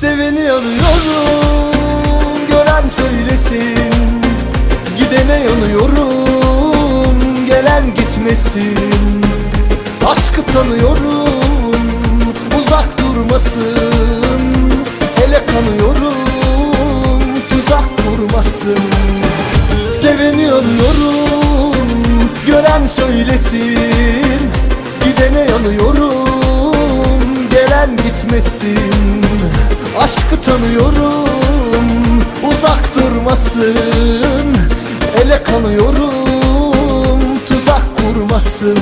Seveni arıyorum Gören söylesin. Gidene yanıyorum Gelen gitmesin. Aşkı tanıyorum Uzak durmasın. Hele kanıyorum Tuzak kurmasın. Seveni arıyorum Gören söylesin. Gidene yanıyorum Gelen gitmesin yanıyorum Uzak durmasın. Ele kanıyorum Tuzak kurmasın.